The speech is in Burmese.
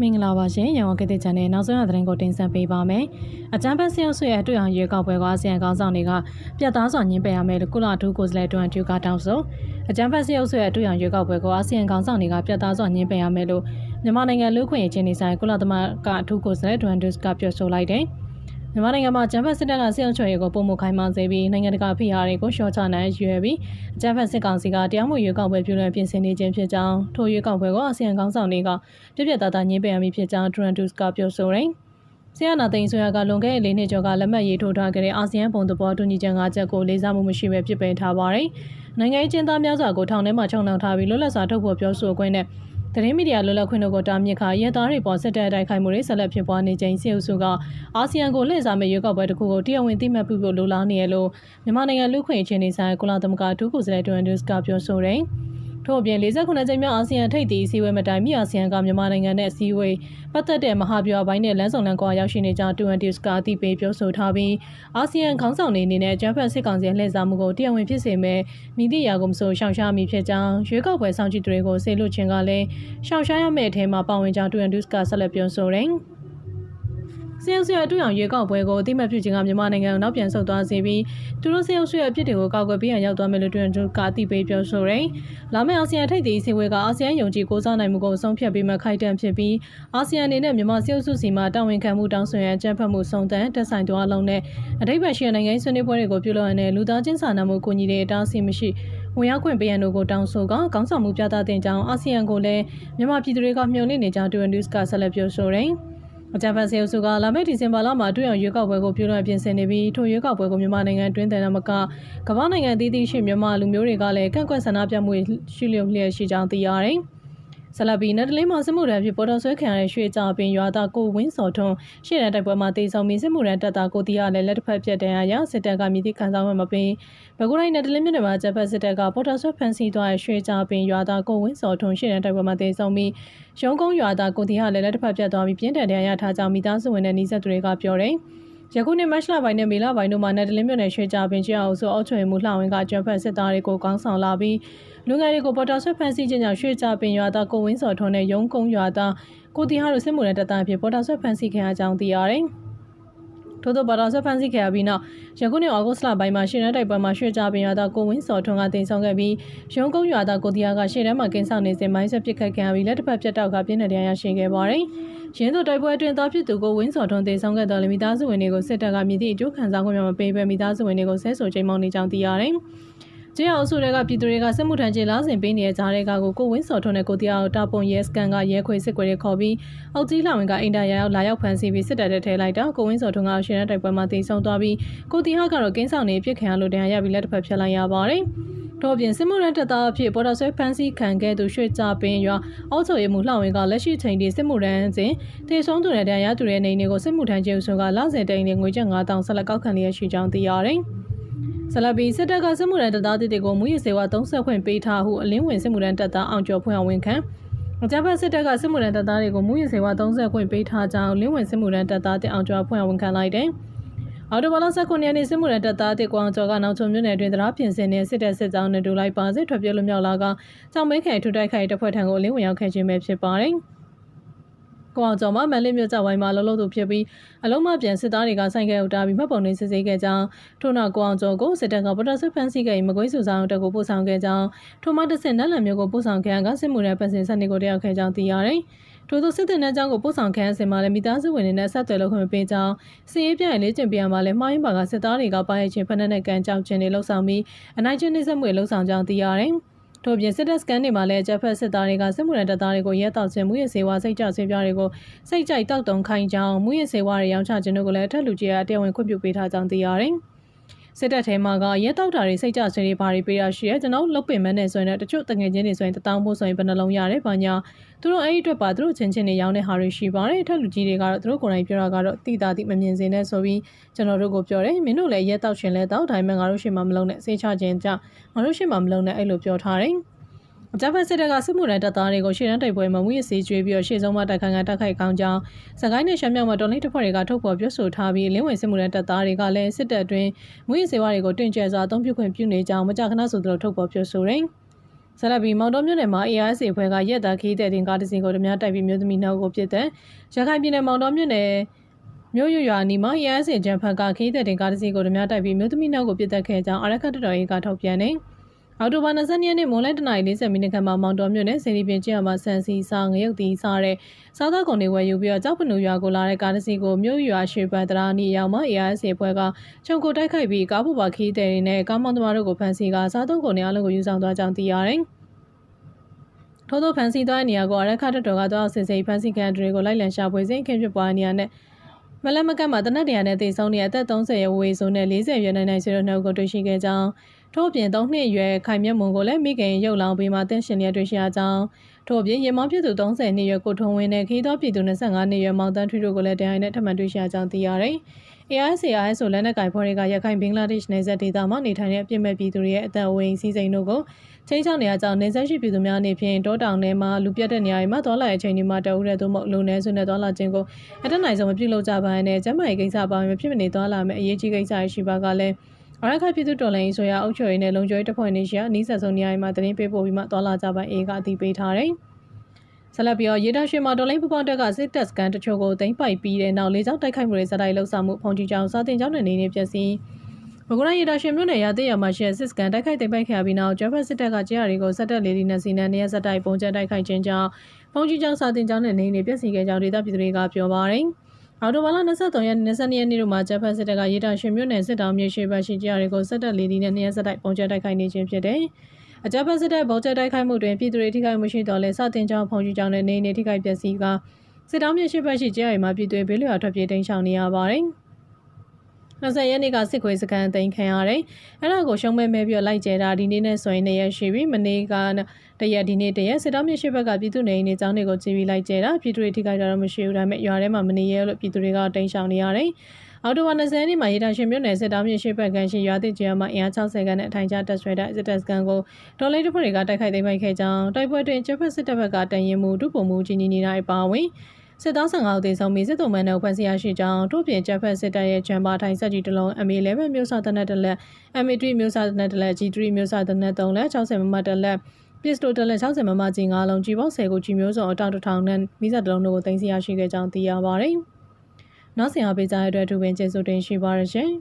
မင်္ဂလာပါရှင်ရန်ကုန်ကတိချန်နယ်နောက်ဆုံးရသတင်းကိုတင်ဆက်ပေးပါမယ်။အကြံဖက်ဆင်းဆွေရဲ့အတွေ့အကြုံရွေးကောက်ပွဲကအာဆီယံခေါင်းဆောင်တွေကပြတ်သားစွာညှင်းပယ်ရမယ်လို့ကုလထူးကိုယ်စားလှယ်တွန်တူကတောင်းဆိုအကြံဖက်ဆင်းဆွေရဲ့အတွေ့အကြုံရွေးကောက်ပွဲကအာဆီယံခေါင်းဆောင်တွေကပြတ်သားစွာညှင်းပယ်ရမယ်လို့မြန်မာနိုင်ငံလူ့ခွင့်ရေးချင်းနေဆိုင်ကုလသမဂ္ဂအထူးကိုယ်စားလှယ်တွန်တူကပြောဆိုလိုက်တယ်။ မြန်မာနိုင်ငံမှာဂျမ်ဖက်စစ်တပ်ကစစ်အုပ်ချုပ်ရေးကိုပုံမခိုင်းမှစေပြီးနိုင်ငံတကာဖိအားတွေကိုရှော့ချနိုင်ရွယ်ပြီးဂျမ်ဖက်စစ်ကောင်စီကတရားမှုရွေးကောက်ပွဲပြုလုပ်ပြင်ဆင်နေခြင်းဖြစ်ကြောင်းထိုရွေးကောက်ပွဲကိုအာဆီယံခေါင်းဆောင်တွေကပြပြသားသားညှင်းပယ်ရမည်ဖြစ်ကြောင်းဒရန်တူစ်ကပြောဆိုတယ်။ဆီယနာသိန်းဆိုရကလွန်ခဲ့တဲ့၄နှစ်ကျော်ကလက်မှတ်ရေးထိုးထားခဲ့တဲ့အာဆီယံပုံသဘောတူညီချက်၅ချက်ကိုလေးစားမှုမရှိဘဲပြစ်ပယ်ထားပါတယ်။နိုင်ငံရေးကျင်းသားများစွာကိုထောင်ထဲမှာချုံနှောင်ထားပြီးလွတ်လပ်စွာထုတ်ဖော်ပြောဆိုခွင့်နဲ့ သတင်းမီဒီယာလွတ်လပ်ခွင့်တို့ကိုတားမြစ်ခါရဲသားတွေပေါ်စစ်တပ်တိုက်ခိုက်မှုတွေဆက်လက်ဖြစ်ပွားနေချိန်စီအုပ်စုကအာဆီယံကိုလှည့်စားမဲ့ရွေးကောက်ပွဲတစ်ခုကိုတရားဝင်သိမှတ်ပြုဖို့လိုလားနေရလို့မြန်မာနိုင်ငံလူ့ခွင့်အခြေအနေဆိုင်ကုလသမဂ္ဂဒုက္ခစလဲတွန်ဒုစ်ကပြောဆိုတယ်။ ထို့အပြင်49ကြိမ်မြောက်အာဆီယံထိပ်သီးအစည်းအဝေးမတိုင်မီအာဆီယံကမြန်မာနိုင်ငံနဲ့အစည်းအဝေးပတ်သက်တဲ့မဟာဗျူဟာပိုင်းနဲ့လမ်းဆောင်လမ်းကွာရောက်ရှိနေကြတူအန်တီစကအသိပေးပြောဆိုထားပြီးအာဆီယံခေါင်းဆောင်တွေအနေနဲ့ဂျပန်စစ်ကောင်စီရဲ့လှည့်စားမှုကိုတရားဝင်ဖြစ်စေမဲ့မိသည့်ရာကိုမဆိုရှောင်ရှားမိဖြစ်ကြောင်းရွေးကောက်ပွဲဆောင်ကြည့်တွေကိုဆေလွတ်ခြင်းကလည်းရှောင်ရှားရမယ့်အထဲမှာပါဝင်ကြောင်းတူအန်တီစကဆက်လက်ပြောဆိုတယ်။ စီယုံဆွေအတူအောင်ရွေးကောက်ပွဲကိုအတိမတ်ပြုခြင်းကမြန်မာနိုင်ငံကိုနောက်ပြန်ဆုတ်သွားစေပြီးသူတို့စီယုံဆွေအဖြစ်တွေကိုကောက်ကွယ်ပြီးရရောက်သွားမယ်လို့တွင်တူကအတိပေးပြောဆိုတယ်။လာမယ့်အာဆီယံထိပ်သီးစည်းဝေးကအာဆီယံယုံကြည်ကိုးစားနိုင်မှုကိုအဆုံးဖြတ်ပြီးမှခိုက်တန့်ဖြစ်ပြီးအာဆီယံအနေနဲ့မြန်မာစီယုံစုစီမှာတာဝန်ခံမှုတောင်းဆိုရန်ကြံဖတ်မှုစုံတန်တက်ဆိုင်သွားလုံးနဲ့အထိပ္ပယ်ရှိတဲ့နိုင်ငံဆွေးနွေးပွဲတွေကိုပြုလုပ်ရတဲ့လူသားချင်းစာနာမှုကိုညီတဲ့အတားအဆီးမရှိဝင်ရောက်ခွင့်ပေးရန်တို့ကိုတောင်းဆိုကခေါင်းဆောင်မှုပြသတဲ့ကြောင်းအာဆီယံကိုလည်းမြန်မာပြည်သူတွေကမျှော်လင့်နေကြောင်းတူရန်ဒုစ်ကဆက်လက်ပြောဆိုတယ်။ အကြံဖတ်ဆေးအုပ်စုကလာမယ့်ဒီဇင်ဘာလမှာတွေ့အောင်ရွေးကောက်ပွဲကိုပြုလုပ်ပြင်ဆင်နေပြီးထိုရွေးကောက်ပွဲကိုမြန်မာနိုင်ငံတွင်းတန်မကကမ္ဘာနိုင်ငံတည်တည်ရှိမြန်မာလူမျိုးတွေကလည်းကန့်ကွက်ဆန္ဒပြမှုရှိလျက်လျက်ရှိကြောင်းသိရတယ်။ ဆလပီနယ်ဒလင်းမှာစစ်မှုထမ်းဖြစ်ပေါ်တော်ဆွဲခံရတဲ့ရွှေကြပင်ရွာသားကိုဝင်းစော်ထွန်းရှေ့တန်းတိုက်ပွဲမှာတေဆောင်ပြီးစစ်မှုထမ်းတပ်သားကိုတီရလည်းလက်တစ်ဖက်ပြတ်တန်းရရစစ်တပ်ကမြည်သည့်ခံစားမှုမပေးဘကူတိုင်းနယ်ဒလင်းမြို့နယ်မှာဂျပန်စစ်တပ်ကပေါ်တော်ဆွဲဖမ်းဆီးသွားတဲ့ရွှေကြပင်ရွာသားကိုဝင်းစော်ထွန်းရှေ့တန်းတိုက်ပွဲမှာတေဆောင်ပြီးရုံးကုန်းရွာသားကိုတီရလည်းလက်တစ်ဖက်ပြတ်သွားပြီးပြင်းထန်တဲ့ရထားကြောင်းမိသားစုဝင်တဲ့နှိစက်တွေကပြောတယ် ယခုနှစ်မတ်လပိုင်းနဲ့မေလပိုင်းတို့မှာနယ်ဒလင်းမြို့နယ်ရွှေကြပင်ချေအောင်ဆိုအောက်ချွေမှုလှောင်ဝင်ကကျန်းဖက်စစ်သားတွေကိုကောင်းဆောင်လာပြီးလူငယ်တွေကိုပေါ်တော်ဆွဲဖမ်းဆီးခြင်းကြောင့်ရွှေကြပင်ရွာသားကိုဝင်းစော်ထွန်းနဲ့ရုံးကုန်းရွာသားကိုတီဟာတို့စစ်မှုထမ်းတပ်သားဖြစ်ပေါ်တော်ဆွဲဖမ်းဆီးခံရကြောင်းသိရတယ်။ ထို့သောဘာသာဆက်ဖန်စီခဲ့ရပြီးနောက်ရခုနှစ်ဩဂုတ်လပိုင်းမှာရှင်းရတိုက်ပွဲမှာရွှေကြပင်ရွာသားကိုဝင်းစော်ထွန်းကတင်ဆောင်ခဲ့ပြီးရုံးကုန်းရွာသားကိုတီယာကရှေ့တန်းမှာကင်းဆောင်နေစဉ်မိုင်းဆက်ပစ်ခတ်ခံရပြီးလက်တစ်ဖက်ပြတ်တောက်ကပြင်းတဲ့တရားရရှိခဲ့ပါတယ်။ရင်းတို့တိုက်ပွဲအတွင်းသားဖြစ်သူကိုဝင်းစော်ထွန်းတင်ဆောင်ခဲ့တော်လေမိသားစုဝင်တွေကိုစစ်တပ်ကမြည်သည့်အကျိုးခံစားခွင့်မပေးဘဲမိသားစုဝင်တွေကိုဆဲဆိုချိန်မောင်းနေကြောင်းသိရတယ်။ ကျေးအောင်စုတွေကပြည်သူတွေကစစ်မှုထမ်းကျေလားစဉ်ပေးနေတဲ့ကြားတွေကကိုကိုဝင်းစော်ထွန်းနဲ့ကိုတရားတာပွန်ရဲစကန်ကရဲခွေစစ်ကွေတွေခေါ်ပြီးအောက်ကြီးလှဝင်ကအင်တာရရောက်လာရောက်ဖမ်းဆီးပြီးစစ်တပ်ထဲထဲလိုက်တာကိုဝင်းစော်ထွန်းကရှင်ရတိုက်ပွဲမှာတင်ဆောင်သွားပြီးကိုတီဟာကတော့ကင်းဆောင်နေပြစ်ခံရလို့တရားရပြီးလက်တစ်ဖက်ဖြတ်လိုက်ရပါတယ်။တော့ပြင်စစ်မှုရန်တပ်သားအဖြစ်ပေါ်တော်ဆွဲဖမ်းဆီးခံခဲ့သူရွှေကြပင်ရွာအောက်ချိုရမှုလှဝင်ကလက်ရှိချိန်ထိစစ်မှုရန်စဉ်တေဆုံးသူနဲ့တရားသူရဲ့နေနေကိုစစ်မှုထမ်းကျေးဇူးကလစဉ်တိန်နေငွေကျပ်9000ဆက်လက်ကောက်ခံလျက်ရှိကြောင်းသိရတယ်။ ဆလဘီစစ်တပ်ကစစ်မှုထမ်းတပ်သားတွေကိုမူရစေဝါ30ခွင့်ပေးထားဟုအလင်းဝင်စစ်မှုထမ်းတပ်သားအောင်ကျော်ဖွင့်အောင်ဝန်ခံအကြမ်းဖက်စစ်တပ်ကစစ်မှုထမ်းတပ်သားတွေကိုမူရစေဝါ30ခွင့်ပေးထားကြောင်းလင်းဝင်စစ်မှုထမ်းတပ်သားတင်အောင်ကျော်ဖွင့်အောင်ဝန်ခံလိုက်တယ်။အော်တိုဘာလ19ရက်နေ့စစ်မှုထမ်းတပ်သားတစ်ကွန်ကျော်ကနောက်ချုံမြို့နယ်တွင်တရားပြင်ဆင်တဲ့စစ်တပ်စစ်ကြောင်းနဲ့တူလိုက်ပါစစ်ထွက်ပြေးလွမြောက်လာကကြောင်မဲခိုင်ထုတိုက်ခိုင်တပ်ဖွဲ့ထံကိုအလင်းဝင်ရောက်ခဲ့ခြင်းပဲဖြစ်ပါတယ်။ ကိုအောင်ကျော်မှမန်လေးမြို့ကျဝိုင်းမှာလှုပ်လှုပ်သူဖြစ်ပြီးအလုံးမပြန်စစ်သားတွေကဆိုင်ကဲဥတာပြီးမှတ်ပုံတွေစစ်ဆေးခဲ့ကြောင်းထို့နောက်ကိုအောင်ကျော်ကိုစစ်တပ်ကဗတော်စစ်ဖန်စီခဲ့မကွေးစုဆောင်တက်ကိုပို့ဆောင်ခဲ့ကြောင်းထို့မှတစ်ဆင့်နက်လန်မြို့ကိုပို့ဆောင်ခဲ့ကစစ်မှုရဲပတ်စင်စနစ်ကိုတရောက်ခဲ့ကြောင်းသိရတယ်ထို့သောစစ်တပ်နှန်းကျောင်းကိုပို့ဆောင်ခံအစင်မှာလည်းမိသားစုဝင်တွေနဲ့ဆက်သွယ်လုပ်ခွင့်ပေးကြောင်းစီရေးပြရင်လေးကျင်ပြမှာလည်းမှားယွင်းပါကစစ်သားတွေကပါရချင်းဖက်နဲ့ကန်ကြောက်ခြင်းတွေလှုပ်ဆောင်ပြီးအနိုင်ကျင့်နှိစက်မှုတွေလှုပ်ဆောင်ကြောင်းသိရတယ်။ ထို့ပြင်စစ်တပ်စကန်တွေမှာလည်းအကြက်ဖက်စစ်သားတွေကစစ်မှုရန်တပ်သားတွေကိုရဲတောက်ခြင်းမှုရစေဝါစိတ်ကြဆေးပြားတွေကိုစိတ်ကြိုက်တောက်တုံခိုင်းကြောင်းမှုရစေဝါတွေရောင်းချခြင်းတို့ကိုလည်းအထက်လူကြီးအတရားဝင်ခွင့်ပြုပေးထားကြောင်းသိရတယ်။ စစ်တပ်ထဲမှာကရဲတောက်တာတွေစိတ်ကြဆွေးတွေဘာတွေပေးရရှိရဲကျွန်တော်လုတ်ပင်မနဲ့ဆိုရင်တချို့တငယ်ချင်းတွေဆိုရင်တထောင်ဖို့ဆိုရင်ဘယ်နှလုံးရတယ်ဘာညာသူတို့အဲ့ဒီအတွက်ပါသူတို့ချင်းချင်းတွေရောင်းတဲ့ဟာတွေရှိပါတယ်ထက်လူကြီးတွေကတော့သူတို့ကိုယ်တိုင်ပြောတာကတော့တိတာတိမမြင်စင်နဲ့ဆိုပြီးကျွန်တော်တို့ကိုပြောတယ်မင်းတို့လည်းရဲတောက်ရှင်လဲတောက်ဒါပေမဲ့ငါတို့ရှိမှမလုံးနဲ့စေးချခြင်းကြငါတို့ရှိမှမလုံးနဲ့အဲ့လိုပြောထားတယ် အကြမ်းဖက်စစ်တပ်ကစစ်မှုထမ်းတပ်သားတွေကိုရှေ့တန်းတိုက်ပွဲမှာမူရစီကျွေးပြီးတော့ရှေ့ဆုံးမှတိုက်ခိုက်ခံတိုက်ခိုက်ကောင်းကြောင်းစကိုင်းနဲ့ရှမ်းမြောက်မှာတော်လိုင်းတပ်ဖွဲ့တွေကထုတ်ဖော်ပြောဆိုထားပြီးလင်းဝင်စစ်မှုထမ်းတပ်သားတွေကလည်းစစ်တပ်အတွင်းမူရစေဝါတွေကိုတင်ကျဲစွာအသုံးပြုခွင့်ပြုနေကြောင်းမကြာခဏဆိုသလိုထုတ်ဖော်ပြောဆိုတယ်။ဆလဘီမောင်တော်မြို့နယ်မှာ ARS အဖွဲ့ကရက်သားခီးတဲ့တင်ကားတစ်စီးကိုဓမြတိုက်ပြီးမြို့သမီးနှုတ်ကိုပြစ်တဲ့ရခိုင်ပြည်နယ်မောင်တော်မြို့နယ်မြို့ရွရွာနီမှာ ARS ဂျန်ဖတ်ကခီးတဲ့တင်ကားတစ်စီးကိုဓမြတိုက်ပြီးမြို့သမီးနှုတ်ကိုပြစ်တက်ခဲ့ကြောင်းအရခတ်တော်ရေးကထုတ်ပြန်နေ အော်တိုဘာ22ရက်နေ့မွန်လဲတနင်္လာ40မိနစ်ခန့်မှာမောင်တော်မြို့နယ်စေရီပင်ကျင်းမှာဆန်စီစာငရုတ်တီစားတဲ့စားသောက်ကုန်တွေဝယ်ယူပြီးတော့ကြောက်ပနူရွာကိုလာတဲ့ကားတစ်စီးကိုမြို့ရွာရွှေပန်တရာနီရောက်မှ ARS အဖွဲ့ကချုံကိုတိုက်ခိုက်ပြီးကားပေါ်ပါခီးတဲ့တွေနဲ့ကားမောင်းသမားတို့ကိုဖမ်းဆီးကစားသောက်ကုန်တွေအလုံးကိုယူဆောင်သွားကြောင်းသိရတယ်။ထို့သောဖန်စီသွားတဲ့နေရာကိုအရက်ခတ်တော်ကတော့ဆင်စိဖန်စီကန်တွေကိုလိုက်လံရှာဖွေစဉ်ခင်ဖြစ်ပွားနေရတဲ့မလမကတ်မှာတနက်တရာနဲ့တည်ဆုံးနေတဲ့အသက်30ရဲ့ဝေဆိုနဲ့40ရွယ်နိုင်နိုင်ဆွေတို့နှုတ်ကိုတွေ့ရှိခဲ့ကြောင်း ထို့အပြင်3နှစ်ရွယ်ခိုင်မြတ်မွန်ကိုလည်းမိခင်ရုပ်လောင်ပေးမှတင့်ရှင်လျက်တွေ့ရှိရကြောင်းထို့အပြင်ရေမောင်းပြည်သူ30နှစ်ရွယ်ကိုထုံးဝင်းနဲ့ခီးသောပြည်သူ25နှစ်ရွယ်မောင်တန်းထွေးတို့ကိုလည်းတရားနဲ့ထပ်မံတွေ့ရှိရကြောင်းသိရတယ်။ AISAIS ဆိုလက်နက်ကင်ဖော်တွေကရခိုင်ဘင်္ဂလားဒေ့ရှ်နယ်စပ်ဒေသမှာနေထိုင်တဲ့အပြစ်မဲ့ပြည်သူတွေရဲ့အသက်အဝိမ်စီးစိမ်တို့ကိုချင်းချောင်းနေရာကြောင့်နေဆက်ရှိပြည်သူများအနေဖြင့်တောတောင်ထဲမှာလူပြတ်တဲ့နေရာတွေမှာသွားလာတဲ့အချိန်တွေမှာတအုပ်တဲ့သို့မဟုတ်လူနည်းစုနဲ့သွားလာခြင်းကိုအတက်နိုင်ဆုံးမပြုလုပ်ကြပါနဲ့ကျန်းမာရေးကိစ္စပါဝင်မဖြစ်မနေသွားလာမယ့်အရေးကြီးကိစ္စရှိပါကလည်း အရခပြည်သူတော်လှန်ရေးဆိုရအုပ်ချုပ်ရေးနဲ့လုံခြုံရေးတပ်ဖွဲ့နေရှိရာအနည်းဆက်ဆုံးနေရာတွေမှာတရင်ပေးပို့ပြီးမှသွားလာကြပါအေးကအသိပေးထားတယ်။ဆက်လက်ပြီးတော့ရေတာရွှေမှာဒေါ်လိန်ပူပေါတက်ကစစ်တပ်စကန်တချို့ကိုတင်ပိုက်ပြီးတဲ့နောက်လေးချောင်းတိုက်ခိုက်မှုတွေဇက်တိုက်လှုပ်ဆောင်မှုဖုန်ကြီးကျောင်းစာတင်ကျောင်းနဲ့နေနေပြည့်စည်မကွန်ရေတာရွှေမြို့နယ်ရသေးရမှာရှိတဲ့စစ်စကန်တိုက်ခိုက်တင်ပိုက်ခဲ့ပြီးနောက်ဂျပန်စစ်တပ်ကကြေးရတွေကိုစက်တက်လေဒီနဲ့စီနန်နေရဇက်တိုက်ပုံကျဲတိုက်ခိုက်ခြင်းကြောင့်ဖုန်ကြီးကျောင်းစာတင်ကျောင်းနဲ့နေနေပြည့်စည်ခဲ့ကြောင်းဒေသပြည်သူတွေကပြောပါတယ်။ အော်တိုဘာလ23ရက်22ရက်နေ့တို့မှာဂျပန်စစ်တပ်ကရေတာရွှေမြို့နယ်စစ်တောင်မြေရွှေဘက်ရှိကြတွေကိုစက်တက်လေဒီနဲ့နေရဇက်တိုက်ပုံကျဲတိုက်ခိုက်နေခြင်းဖြစ်တယ်။အကြမ်းဖက်စစ်တပ်ဗော်ကျဲတိုက်ခိုက်မှုတွင်ပြည်သူတွေထိခိုက်မှုရှိတော်လဲစတင်ကြောင်းဖုန်ကြီးကြောင်းနဲ့နေနေထိခိုက်ပျက်စီးကစစ်တောင်းမြေရှိဘက်ရှိကျဲရီမှာပြည်သူတွေဘေးလျော်ထွက်ပြေးတိမ်းရှောင်နေရပါတယ်။ 20ရက်နေ့ကစစ်ခွေးစကန်သိမ်းခံရတယ်။အဲ့ဒါကိုရှုံးမဲမဲပြီးလိုက်ကျဲတာဒီနေ့နဲ့ဆိုရင်နေရရှိပြီမနေ့ကတရက်ဒီနေ့တရက်စစ်တောင်းမြေရှိဘက်ကပြည်သူနေနေကြောင်းတွေကိုကြည့်ပြီးလိုက်ကျဲတာပြည်သူတွေထိခိုက်တာတော့မရှိဘူးဒါပေမဲ့ရွာထဲမှာမနေရလို့ပြည်သူတွေကတိမ်းရှောင်နေရတယ်။အော်တိုဘာ20ရက်နေ့မှာရေတာရှင်မြို့နယ်စစ်တောင်းမြေရှိဘက်ကန်ရှိရွာသစ်ကျဲမှာအင်အား60ခန်းနဲ့အထိုင်ကျတက်ဆွဲတဲ့စစ်တပ်စကန်ကိုဒေါ်လေးတစ်ဖွဲ့တွေကတိုက်ခိုက်သိမ်းပိုက်ခဲ့ကြောင်းတိုက်ပွဲတွင်ကျဖက်စစ်တပ်ဘက်ကတန်ရင်မှုဒုပုံမှုကြီးကြီးနေတာအပါအဝင် စစ်သား15ဦးသေဆုံးပြီးစစ်တုံးမန်းတို့ဖမ်းဆီးရရှိကြောင်းတို့ပြင်ကျဖက်စစ်တပ်ရဲ့ဂျမ်ဘာထိုင်ဆက်ကြီးတစ်လုံး MA11 မျိုးစားတနက်တစ်လက် MA3 မျိုးစားတနက်တစ်လက် G3 မျိုးစားတနက်3လက်60မမတစ်လက်ပစ္စတိုတစ်လက်60မမကြီး9လုံးကြီးပေါင်း10ကိုကြီးမျိုးစုံအတောင်တစ်ထောင်နဲ့မိစတစ်လုံးတို့ကိုတင်စီရရှိခဲ့ကြောင်းသိရပါတယ်။နောက်ဆင်အားပေးကြတဲ့အတွက်ထူပင်ကျေးဇူးတင်ရှိပါရရှင်။